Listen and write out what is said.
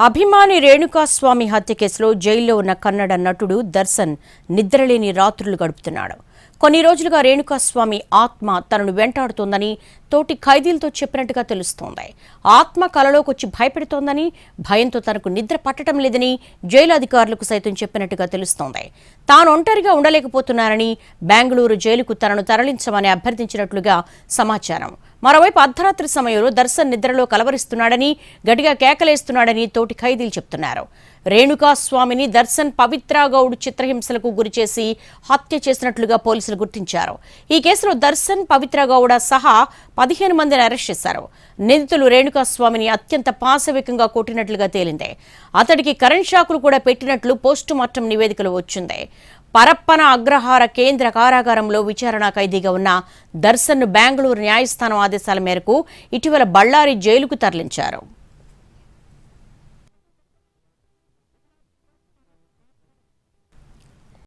అభిమాని రేణుకాస్వామి హత్య కేసులో జైల్లో ఉన్న కన్నడ నటుడు దర్శన్ నిద్రలేని రాత్రులు గడుపుతున్నాడు. కొన్ని రోజులుగా రేణుకాస్వామి ఆత్మ తనను వెంటాడుతోందని తోటి ఖైదీలతో చెప్పినట్టుగా తెలుస్తోంది. ఆత్మ కలలోకొచ్చి భయపెడుతోందని భయంతో తనకు నిద్ర పట్టడం లేదని జైలు అధికారులకు సైతం చెప్పినట్టుగా తెలుస్తోంది. తాను ఒంటరిగా ఉండలేకపోతున్నానని బెంగళూరు జైలుకు తనను తరలించమని అభ్యర్థించినట్లుగా సమాచారం. మరోవైపు అర్ధరాత్రి సమయంలో దర్శన్ నిద్రలో కలవరిస్తున్నాడని గట్టిగా కేకలేస్తున్నాడని తోటి ఖైదీలు చెప్తున్నారు. రేణుకా స్వామిని దర్శన్ పవిత్ర గౌడ్ చిత్రహింసలకు గురిచేసి హత్య చేసినట్లుగా పోలీసులు గుర్తించారు. ఈ కేసులో దర్శన్ పవిత్ర గౌడ సహా పదిహేను మందిని అరెస్ట్ చేశారు. నిందితులు రేణుకాస్వామిని అత్యంత పాశవికంగా కొట్టినట్లుగా తేలింది. అతడికి కరెంట్ షాకులు కూడా పెట్టినట్లు పోస్టుమార్టం నివేదికలో వచ్చింది. పరప్పన అగ్రహార కేంద్ర కారాగారంలో విచారణ ఖైదీగా ఉన్న దర్శన్ను బెంగళూరు న్యాయస్థానం ఆదేశాల మేరకు ఇటీవల బళ్ళారి జైలుకు తరలించారు.